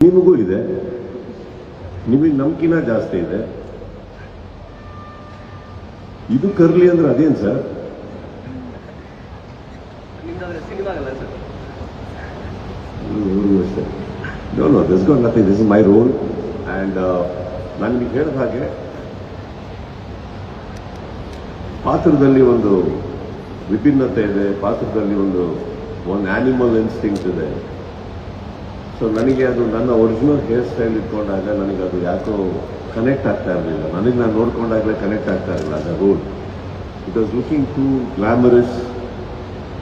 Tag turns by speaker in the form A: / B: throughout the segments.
A: ನಿಮಗೂ ಇದೆ. ನಿಮಗೆ ನಂಬಿಕೆನ ಜಾಸ್ತಿ ಇದೆ. ಇದು ಕರ್ಲಿ ಅಂದ್ರೆ ಅದೇನು sir? No no this got nothing this is my role and ನಾನು ನಿಮಗೆ ಹೇಳಿದ ಹಾಗೆ ಪಾತ್ರದಲ್ಲಿ ಒಂದು ವಿಭಿನ್ನತೆ ಇದೆ ಪಾತ್ರದಲ್ಲಿ ಒಂದು ಒಂದು ಆನಿಮಲ್ ಇನ್ಸ್ಟಿಂಕ್ಟ್ ಇದೆ. ಸೊ ನನಗೆ ಅದು ನನ್ನ ಒರಿಜಿನಲ್ ಹೇರ್ ಸ್ಟೈಲ್ ಇಟ್ಕೊಂಡಾಗ ನನಗೆ ಅದು ಯಾಕೋ ಕನೆಕ್ಟ್ ಆಗ್ತಾ ಇರಲಿಲ್ಲ. ನನಗೆ ನಾನು ನೋಡ್ಕೊಂಡಾಗಲೇ ಕನೆಕ್ಟ್ ಆಗ್ತಾ ಇರಲಿಲ್ಲ ಅದ role it was looking to glamorous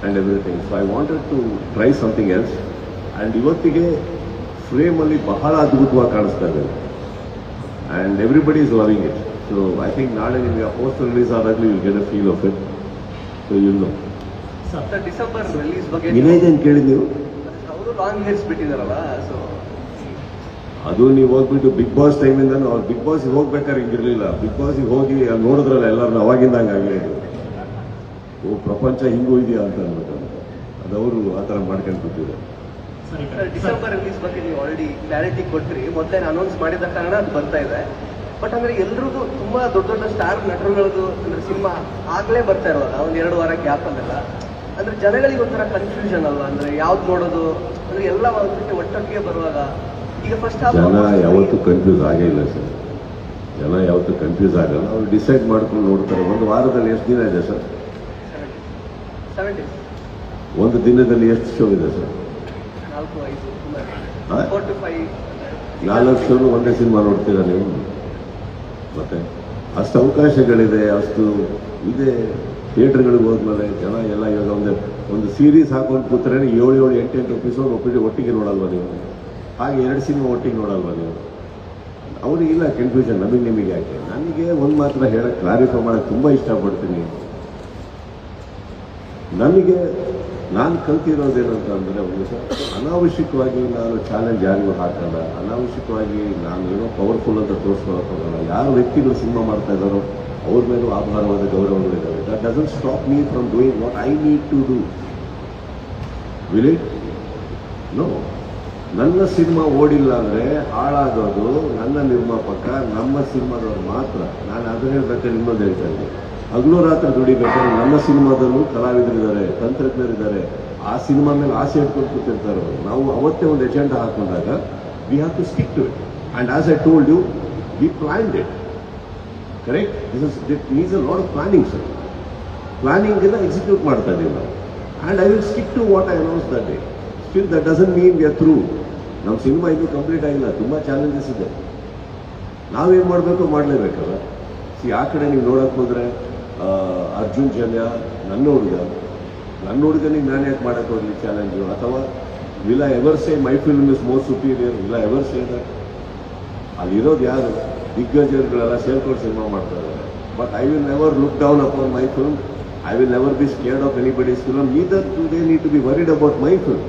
A: and everything so I wanted to try something else and ಇವತ್ತಿಗೆ ಫ್ರೇಮಲ್ಲಿ ಬಹಳ ಅದ್ಭುತವಾಗಿ ಕಾಣಿಸ್ತಾ ಇದೆ. And everybody is loving it so I think ನಾಳೆ ನಿಮಗೆ ಆ poster release ಆದಾಗಲೂ you get a feel of it so you know
B: December release ಬಗ್ಗೆ
A: ವಿನಯ್ ಏನು ಕೇಳಿ ನೀವು
B: ಅವರು ಲಾಂಗ್ ಹೇರ್ಸ್ ಬಿಟ್ಟಿದಾರಲ್ಲ ಸೊ
A: ಅದು ನೀವು ಹೋಗ್ಬಿಟ್ಟು ಬಿಗ್ ಬಾಸ್ ಟೈಮಿಂದ ಅವ್ರು ಬಿಗ್ ಬಾಸ್ ಹೋಗ್ಬೇಕಾದ್ರೆ ಹಿಂಗಿರ್ಲಿಲ್ಲ. ಬಿಗ್ ಬಾಸ್ಗೆ ಹೋಗಿ ಅಲ್ಲಿ ನೋಡಿದ್ರಲ್ಲ ಎಲ್ಲರನ್ನ ಅವಾಗಿಂದ ಓ ಪ್ರಪಂಚ ಹಿಂಗೂ ಇದೆಯಾ ಅಂತ ಅನ್ಬಿಟ್ಟು ಅದು ಅವರು ಆ ಥರ ಮಾಡ್ಕೊಂಡು ಕೂತಿದ್ದಾರೆ
B: ಡಿಸೆಂಬರ್ ರಿಲೀಸ್ ಬಗ್ಗೆ ನೀವು ಆಲ್ರೆಡಿ ಕ್ಲಾರಿಟಿ ಕೊಟ್ರಿ. ಮೊದಲೇ ಅನೌನ್ಸ್ ಮಾಡಿದ ಕಾರಣ ಅದು ಬರ್ತಾ ಇದೆ. ಬಟ್ ಅಂದ್ರೆ ಎಲ್ರಿಗೂ ತುಂಬಾ ದೊಡ್ಡ ದೊಡ್ಡ ಸ್ಟಾರ್ ನಟರುಗಳದ್ದು ಅಂದ್ರೆ ಸಿನಿಮಾ ಆಗ್ಲೇ ಬರ್ತಾ ಇರೋಲ್ಲ ಒಂದ್ ಎರಡು ವಾರ ಗ್ಯಾಪ್ ಅಲ್ಲೆಲ್ಲ. ಅಂದ್ರೆ ಜನಗಳಿಗೆ ಒಂಥರ ಕನ್ಫ್ಯೂಷನ್ ಅಲ್ವಾ? ಅಂದ್ರೆ ಯಾವ್ದು ನೋಡೋದು? ಅಂದ್ರೆ ಎಲ್ಲ ಒಂದ್ಬಿಟ್ಟು ಒಟ್ಟೊಟ್ಟಿಗೆ ಬರುವಾಗ ಈಗ ಫಸ್ಟ್
A: ಜನ ಯಾವತ್ತೂ ಕನ್ಫ್ಯೂಸ್ ಆಗೇ ಇಲ್ಲ ಸರ್. ಜನ ಯಾವತ್ತೂ ಕನ್ಫ್ಯೂಸ್ ಆಗಲ್ಲ. ಅವ್ರು ಡಿಸೈಡ್ ಮಾಡ್ಕೊಂಡು ನೋಡ್ತಾರೆ. ಒಂದು ವಾರದಲ್ಲಿ ಎಷ್ಟು ದಿನ ಇದೆ ಸರ್? ಒಂದು ದಿನದಲ್ಲಿ ಎಷ್ಟು ಶೋ ಇದೆ ಸರ್?
B: ನಾಲ್ಕು
A: ಶೋನು ಒಂದೇ ಸಿನಿಮಾ ನೋಡ್ತೀರಾ ನೀವು? ಮತ್ತೆ ಅಷ್ಟು ಅವಕಾಶಗಳಿದೆ ಅಷ್ಟು ಇದೆ. ಥಿಯೇಟರ್ಗಳಿಗೆ ಹೋದ್ಮೇಲೆ ಜನ ಎಲ್ಲ ಇವಾಗ ಒಂದು ಒಂದು ಸೀರೀಸ್ ಹಾಕೊಂಡು ಕೂತ್ರೆ ಏಳು ಏಳು, ಎಂಟು ಎಂಟು ಎಪಿಸೋಡ್ ಒಪ್ಪಿಟ್ಟು ಒಟ್ಟಿಗೆ ನೋಡಲ್ವಾ ನೀವು? ಹಾಗೆ ಎರಡು ಸಿನಿಮಾ ಒಟ್ಟಿಗೆ ನೋಡಲ್ವಾ ನೀವು? ಅವ್ರಿಗೆ ಇಲ್ಲ ಕನ್ಫ್ಯೂಷನ್ ನಮಗೆ ನಿಮಗೆ ಯಾಕೆ? ನನಗೆ ಒಂದು ಮಾತ್ರ ಹೇಳಕ್ಕೆ ಕ್ಲಾರಿಫೈ ಮಾಡೋಕ್ಕೆ ತುಂಬ ಇಷ್ಟಪಡ್ತೀನಿ. ನನಗೆ, ನಾನು ಕಲ್ತಿರೋದೇನಂತ ಅಂದರೆ ಒಂದು ಅನಾವಶ್ಯಕವಾಗಿ ನಾನು ಚಾಲೆಂಜ್ ಯಾರಿಗೂ ಹಾಕಲ್ಲ. ಅನಾವಶ್ಯಕವಾಗಿ ನಾನು ಏನೋ ಪವರ್ಫುಲ್ ಅಂತ ತೋರಿಸ್ಕೊಳಕ್ಕೆ ಹೋಗಲ್ಲ. ಯಾರು ವ್ಯಕ್ತಿಗಳು ಸಿನಿಮಾ ಮಾಡ್ತಾ ಇದ್ದಾರೋ ಅವ್ರ ಮೇಲೂ ಆಭಾರವಾದ ಗೌರವಗಳಿದ್ದಾವೆ. That doesn't stop me from doing what I need to do will no ನನ್ನ ಸಿನಿಮಾ ಓಡಿಲ್ಲ ಅಂದರೆ ಹಾಳಾಗೋದು ನನ್ನ ನಿರ್ಮಾಪಕ, ನಮ್ಮ ಸಿನಿಮಾದವ್ರು ಮಾತ್ರ. ನಾನು ಅದನ್ನ ಹೇಳ್ಬೇಕಾದ್ರೆ ನಿಮ್ಮದು ಹೇಳ್ತಾ ಇದ್ದೆ ಹಗಲು ರಾತ್ರಿ ದುಡಿಬೇಕಾದ್ರೆ ನಮ್ಮ ಸಿನಿಮಾದಲ್ಲೂ ಕಲಾವಿದರಿದ್ದಾರೆ, ತಂತ್ರಜ್ಞರಿದ್ದಾರೆ. ಆ ಸಿನಿಮಾ ಮೇಲೆ ಆಸೆ ಇಟ್ಕೊಂಡು ಕೂತಿರ್ತಾರೆ ನಾವು ಅವತ್ತೇ ಒಂದು agenda ಹಾಕೊಂಡಾಗ we have to stick to it and as I told you we planned it correct this is that is a lot of planning sir planning ಎಲ್ಲ ಎಕ್ಸಿಕ್ಯೂಟ್ ಮಾಡ್ತಾ ಇದ್ದೀವಿ ನಾವು. And I will stick to what I announce that day still that doesn't mean we are through ನಮ್ಮ cinema ಇದು complete ಆಗಿಲ್ಲ. ತುಂಬ challenges ಇದೆ. ನಾವೇನು ಮಾಡಬೇಕು ಮಾಡಲೇಬೇಕಲ್ಲ? ಸಿ ಆ ಕಡೆ ನೀವು ನೋಡಕ್ಕೆ ಹೋದ್ರೆ ಅರ್ಜುನ್ ಜನ್ಯ, ನನ್ನ ಹುಡುಗ. ನನ್ನ ಹುಡುಗನಿಗೆ ನಾನು ಯಾಕೆ ಮಾಡಕ್ಕೆ ಹೋಗ್ಲಿ ಚಾಲೆಂಜು ಅಥವಾ will I ever say my film is more superior will I ever say that ಅಲ್ಲಿರೋದು ಯಾರು? ದಿಗ್ಗಜರುಗಳೆಲ್ಲ ಸೇರ್ಕೊಂಡು ಸಿನಿಮಾ ಮಾಡ್ತಾ ಇದ್ದಾರೆ but I will never look down upon my film I will never be scared of anybody's film neither do they need to be worried about my film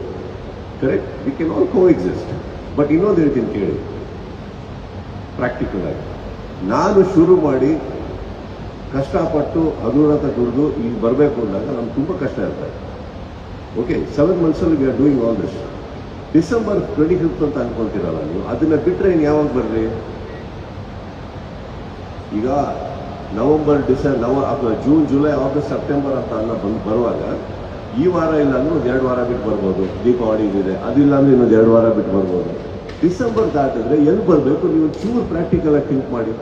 A: correct we can all coexist but ಇನ್ನೊಂದು ಹೇಳ್ತೀನಿ ಕೇಳಿ. Practical ಆಗಿ. ನಾನು ಶುರು ಮಾಡಿ ಕಷ್ಟಪಟ್ಟು ಹಗುರತ ದುಡಿದು ಇಲ್ಲಿ ಬರಬೇಕು ಅಂದಾಗ ನಮ್ಗೆ ತುಂಬ ಕಷ್ಟ ಇರ್ತದೆ okay seven ಮಂತ್ಸಲ್ಲಿ we are doing all this December twenty fifth ಅಂತ ಅನ್ಕೊಳ್ತೀರಲ್ಲ ನೀವು? ಅದನ್ನ ಬಿಟ್ಟರೆ ಇನ್ನು ಯಾವಾಗ ಬರಲಿ ಈಗ ನವಂಬರ್ ಡಿಸೆಂಬರ್ ನವ ಜೂನ್, ಜುಲೈ, ಆಗಸ್ಟ್, ಸೆಪ್ಟೆಂಬರ್ ಅಂತ ಅನ್ನ ಬಂದು ಬರುವಾಗ ಈ ವಾರ ಇಲ್ಲ ಅಂದ್ರೆ ಒಂದು ಎರಡು ವಾರ ಬಿಟ್ಟು ಬರ್ಬೋದು. ದೀಪಾವಳಿ ಇದೆ ಅದಿಲ್ಲ ಅಂದ್ರೆ ಇನ್ನೊಂದು ಎರಡು ವಾರ ಬಿಟ್ಟು ಬರ್ಬೋದು. ಡಿಸೆಂಬರ್ ದಾಟಿದ್ರೆ ಎಲ್ಲಿ ಬರಬೇಕು? ನೀವು ಚೂರು ಪ್ರಾಕ್ಟಿಕಲ್ ಆಗಿ ಥಿಂಕ್ ಮಾಡಿ.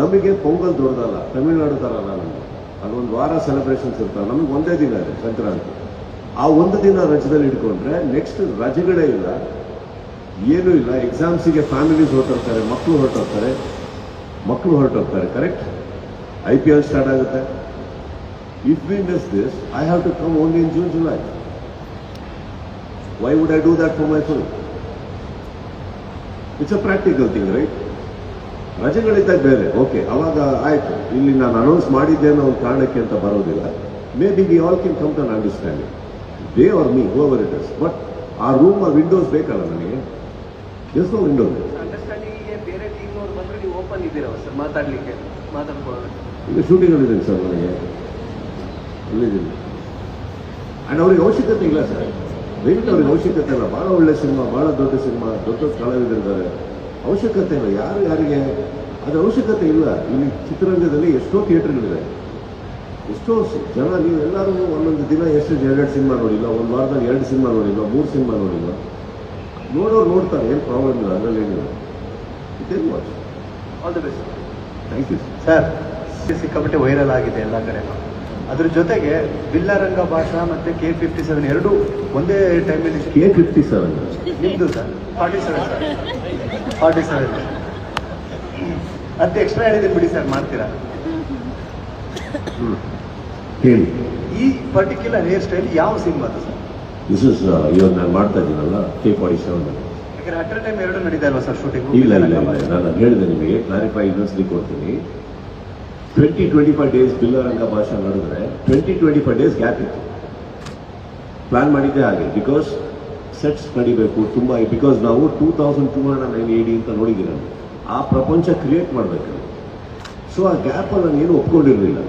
A: ನಮಗೆ ಪೊಂಗಲ್ ದೊಡ್ಡದಲ್ಲ, ತಮಿಳ್ನಾಡು ಥರ ಅಲ್ಲ ನಮಗೆ. ಅದೊಂದು ವಾರ ಸೆಲೆಬ್ರೇಷನ್ಸ್ ಇರ್ತಾರೆ ನಮಗೆ ಒಂದೇ ದಿನ ಇದೆ ಸಂಕ್ರಾಂತಿ. ಆ ಒಂದು ದಿನ ರಜದಲ್ಲಿ ಇಟ್ಕೊಂಡ್ರೆ ನೆಕ್ಸ್ಟ್ ರಜೆಗಳೇ ಇಲ್ಲ. ಏನೂ ಇಲ್ಲ. ಎಕ್ಸಾಮ್ಸಿಗೆ ಫ್ಯಾಮಿಲೀಸ್ ಹೊರಟೋಗ್ತಾರೆ ಮಕ್ಕಳು ಹೊರಟೋಗ್ತಾರೆ. ಮಕ್ಕಳು ಹೊರಟೋಗ್ತಾರೆ correct I P L start ಆಗುತ್ತೆ. If we miss this I have to come only in June July why would I do that for my full it's a practical thing right ರಜೆಗಳಿದ್ದಾಗ ಬೇರೆ. Okay ಅವಾಗ ಆಯಿತು. ಇಲ್ಲಿ ನಾನು announce ಮಾಡಿದ್ದೆ ಅನ್ನೋ ಒಂದು ಕಾರಣಕ್ಕೆ ಅಂತ ಬರೋದಿಲ್ಲ. Maybe we all can come to understanding they are me over it is but ಆ ರೂಮ್ ಆ ವಿಂಡೋಸ್ ಬೇಕಲ್ಲ ನನಗೆ? ಎಸ್ ನೋ ವಿಂಡೋಸ್
B: ಅಂಡರ್ಸ್ಟ್ಯಾಂಡಿಂಗಿಗೆ ಬೇರೆ ಟೀಮ್ ಅವ್ರು ಬಂದ್ರೆ ನೀವು ಓಪನ್ ಇದ್ದೀರಾ ಸರ್? ಮಾತಾಡಲಿಕ್ಕೆ ಮಾತಾಡ್ಕೊಳ್ಳೋಣ
A: ಈಗ ಶೂಟಿಂಗಲ್ಲಿದ್ದೀನಿ ಸರ್ ನನಗೆ ಅಲ್ಲಿದ್ದೀನಿ ಆ್ಯಂಡ್ ಅವ್ರಿಗೆ ಅವಶ್ಯಕತೆ ಇಲ್ಲ ಸರ್. ದಯವಿಟ್ಟು ಅವ್ರಿಗೆ ಅವಶ್ಯಕತೆ ಇಲ್ಲ. ಭಾಳ ಒಳ್ಳೆ ಸಿನಿಮಾ ಭಾಳ ದೊಡ್ಡ ಸಿನಿಮಾ, ದೊಡ್ಡ ಕಲಾವಿದರಿದ್ದಾರೆ. ಅವಶ್ಯಕತೆ ಇಲ್ಲ. ಯಾರು ಯಾರಿಗೆ? ಅದು ಅವಶ್ಯಕತೆ ಇಲ್ಲ. ಇಲ್ಲಿ ಚಿತ್ರರಂಗದಲ್ಲಿ ಎಷ್ಟೋ ಥಿಯೇಟರ್ಗಳಿದೆ ಎಷ್ಟೋ ಜನ, ನೀವು ಎಲ್ಲರೂ ಒಂದೊಂದು ದಿನ ಎಷ್ಟು ಎರಡೆರಡು ಸಿನಿಮಾ ನೋಡಿಲ್ಲ ಒಂದು ವಾರದಲ್ಲಿ ಎರಡು ಸಿನಿಮಾ ನೋಡಿಲ್ಲ ಮೂರು ಸಿನಿಮಾ ನೋಡಿಲ್ಲ ನೋಡೋರು ನೋಡ್ತಾರೆ. ಏನು ಪ್ರಾಬ್ಲಮ್ ಇಲ್ಲ. ಅದರಲ್ಲಿ ಏನಿಲ್ಲ. ಇದೇನು watch
B: all the best
A: thank you
B: sir ಸಿಕ್ಕಾಪಟ್ಟೆ ವೈರಲ್ ಆಗಿದೆ ಎಲ್ಲ ಕಡೆ. ಅದ್ರ ಜೊತೆಗೆ ಬಿಲ್ಲರಂಗ ಭಾಷಾ ಮತ್ತೆ ಕೆ ಫಿಫ್ಟಿ ಸೆವೆನ್ ಎರಡು ಒಂದೇ ಟೈಮಲ್ಲಿ
A: ಕೆ ಫಿಫ್ಟಿ ಸೆವೆನ್
B: ನಿಮ್ದು sir forty seven sir forty seven ಅದ್ ಎಕ್ಸ್ಟ್ರಾ ಹೇಳಿದ್ದೀನಿ ಬಿಡಿ ಸರ್ ಮಾಡ್ತೀರಾ?
A: ಹೇಳಿ.
B: ಈ ಪರ್ಟಿಕ್ಯುಲರ್ ಹೇರ್ ಸ್ಟೈಲ್ ಯಾವ ಸಿನಿಮಾ ಸರ್
A: ದಿಸ್ ಇಸ್ ಇವಾಗ ನಾನು ಮಾಡ್ತಾ ಇದ್ದೀನಲ್ಲ ಕೆ ಫಾರ್ಟಿ ಸೆವೆನ್ ಇಲ್ಲ ಇಲ್ಲ ನಾನು ಹೇಳಿದೆ ನಿಮಗೆ. ಕ್ಲಾರಿಫೈ ಇನ್ನೊಂದ್ಸಲಿ ಕೊಡ್ತೀನಿ. Twenty twenty five days Billaranga Bhasha ನಡೆದ್ರೆ twenty twenty five days gap ಇತ್ತು. ಪ್ಲಾನ್ ಮಾಡಿದ್ದೆ ಹಾಗೆ. ಬಿಕಾಸ್ ಸೆಟ್ಸ್ ನಡಿಬೇಕು, ತುಂಬ ಬಿಕಾಸ್ ನಾವು two thousand two hundred nine AD ಅಂತ ನೋಡಿದ್ದೀರ ಆ ಪ್ರಪಂಚ ಕ್ರಿಯೇಟ್ ಮಾಡಬೇಕು. ಸೊ ಆ ಗ್ಯಾಪಲ್ಲಿ ನಾನು ಏನು ಒಪ್ಕೊಂಡಿರಲಿಲ್ಲ.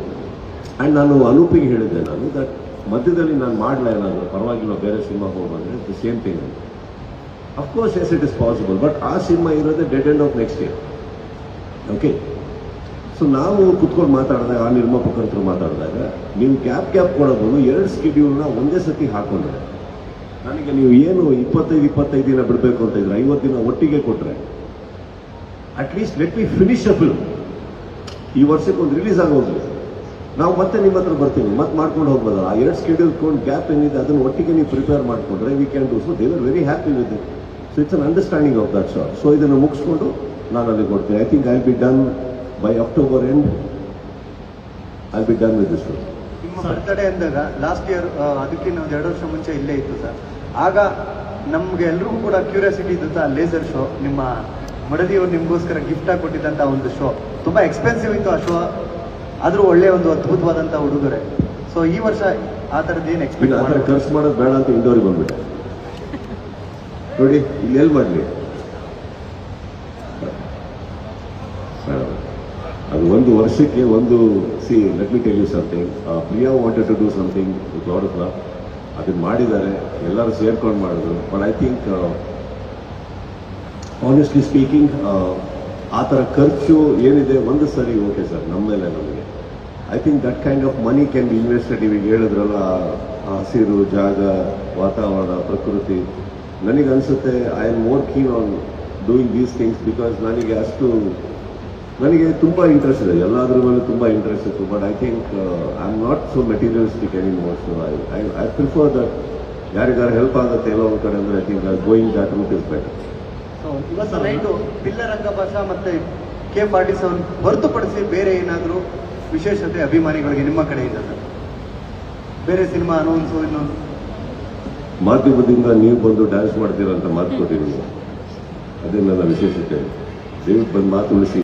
A: ಆ್ಯಂಡ್ ನಾನು ಅನೂಪಿಗೆ ಹೇಳಿದ್ದೆ ನಾನು ದಟ್ ಮಧ್ಯದಲ್ಲಿ ನಾನು ಮಾಡಲ್ಲ ಏನಾದರೂ? ಪರವಾಗಿಲ್ಲ, ಬೇರೆ cinema ಹೋಗ್ಬಂದ್ರೆ the same thing of course yes it is possible but ಆ ಸಿನಿಮಾ ಇರೋದೇ dead end of next year okay so ನಾವು ಕುತ್ಕೊಂಡು ಮಾತಾಡಿದಾಗ, ಆ ನಿರ್ಮಾಪಕರ ಹತ್ರ ಮಾತಾಡಿದಾಗ, ನೀವು ಗ್ಯಾಪ್ ಗ್ಯಾಪ್ ಕೊಡೋದು ಎರಡು ಸ್ಕೆಡ್ಯೂಲ್ನ ಒಂದೇ ಸತಿ ಹಾಕೊಂಡ್ರೆ, ನನಗೆ ನೀವು ಏನು ಇಪ್ಪತ್ತೈದು ಇಪ್ಪತ್ತೈದು ದಿನ ಬಿಡಬೇಕು ಅಂತ ಇದ್ರೆ, ಐವತ್ತು ದಿನ ಒಟ್ಟಿಗೆ ಕೊಟ್ಟರೆ at least let me finish a film ಈ ವರ್ಷಕ್ಕೆ ಒಂದು ರಿಲೀಸ್ ಆಗೋದು. ನಾವು ಮತ್ತೆ ನಿಮ್ಮ ಹತ್ರ ಬರ್ತೀವಿ. ಮತ್ತೆ ಮಾಡ್ಕೊಂಡು ಹೋಗ್ಬೋದಲ್ಲ. ಆ ಎರಡು ಸ್ಕೆಡ್ಯೂಲ್ ಕೊಂಡು ಗ್ಯಾಪ್ ಏನಿದೆ, ಅದನ್ನು ಒಟ್ಟಿಗೆ ನೀವು ಪ್ರಿಪೇರ್ ಮಾಡಿಕೊಂಡ್ರೆ we can do so they are very happy with it so it's an understanding of that short so ಇದನ್ನು ಮುಗಿಸ್ಕೊಂಡು ನಾನು ಅಲ್ಲಿ ಕೊಡ್ತೀನಿ I think I be done by October end I be done with this
B: ನಿಮ್ಮ birthday ಅಂದಾಗ last year ಅದಕ್ಕೆ ನಾವು ಎರಡು ವರ್ಷ ಮುಂಚೆ ಇಲ್ಲೇ ಇತ್ತು ಸರ್ ಆಗ ನಮ್ಗೆ ಎಲ್ರಿಗೂ ಕೂಡ ಕ್ಯೂರಿಯಾಸಿಟಿ ಇದ್ದ ಲೇಸರ್ ಶೋ ನಿಮ್ಮ ಮಡದಿಯವರು ನಿಮಗೋಸ್ಕರ ಗಿಫ್ಟ್ ಆಗಿ ಕೊಟ್ಟಿದ್ದಂಥ ಒಂದು ಶೋ ತುಂಬ ಎಕ್ಸ್ಪೆನ್ಸಿವ್ ಇತ್ತು ಆ ಶೋ ಆದರೂ ಒಳ್ಳೆ ಒಂದು ಅದ್ಭುತವಾದಂಥ ಉಡುಗೊರೆ. ಸೊ ಈ ವರ್ಷ ಆ ಥರದ್ದು ಏನು ಎಕ್ಸ್ಪೆಕ್ಟ್ ಮಾಡಿ
A: ಖರ್ಚು ಮಾಡೋದು ಬೇಡ ಅಂತ ಇಂಡೋರಿಗೆ ಬಂದ್ಬಿಟ್ಟೆ. ನೋಡಿ ಇಲ್ಲಿ ಎಲ್ಲಿ ಮಾಡಲಿ? ಅದು ಒಂದು ವರ್ಷಕ್ಕೆ ಒಂದು see let me tell you something Priya wanted to do something love ಅದನ್ನ ಮಾಡಿದ್ದಾರೆ. ಎಲ್ಲರೂ ಸೇರ್ಕೊಂಡು ಮಾಡಿದ್ರು. But I think honestly speaking ಆ ಥರ ಖರ್ಚು ಏನಿದೆ ಒಂದು ಸರಿ ಓಕೆ ಸರ್ ನಮ್ಮ ಮೇಲೆ ನಮಗೆ I think that kind of money can be invested ಇವಾಗ ಹೇಳಿದ್ರಲ್ಲ ಹಸಿರು ಜಾಗ, ವಾತಾವರಣ, ಪ್ರಕೃತಿ. ನನಗೆ ಅನಿಸುತ್ತೆ I am more keen on doing these things because ನನಗೆ ಅಷ್ಟು, ನನಗೆ ತುಂಬ ಇಂಟ್ರೆಸ್ಟ್ ಇದೆ. ಎಲ್ಲಾದ್ರ ಮೇಲೆ ತುಂಬ ಇಂಟ್ರೆಸ್ಟ್ ಇತ್ತು. But I think I am not so materialistic any so I I I prefer that ಯಾರಿಗಾರು ಹೆಲ್ಪ್ ಆಗುತ್ತೆ ಎಲ್ಲೋ ಒಂದು ಕಡೆ ಅಂದರೆ I think going that route is better
B: ಇವತ್ತು ನೈಟು ಭಾಷಾ ಮತ್ತೆ ಕೆ ಫಾರ್ಟಿ ಸೆವೆನ್ ಹೊರತುಪಡಿಸಿ ಬೇರೆ ಏನಾದರೂ ವಿಶೇಷತೆ ಅಭಿಮಾನಿಗಳಿಗೆ ನಿಮ್ಮ ಕಡೆಯಿಂದ ಸರ್. ಬೇರೆ ಸಿನಿಮಾ ಅನೌನ್ಸು ಇನ್ನೊಂದು.
A: ಮಾಧ್ಯಮದಿಂದ ನೀವು ಬಂದು ಡ್ಯಾನ್ಸ್ ಮಾಡ್ತೀರಾ ಅಂತ ಮಾತು ಕೊಟ್ಟಿದ್ದೀನಿ. ಅದೇ ನನ್ನ ವಿಶೇಷತೆ. ದಯವಿಟ್ಟು ಬಂದು ಮಾತು ಉಳಿಸಿ.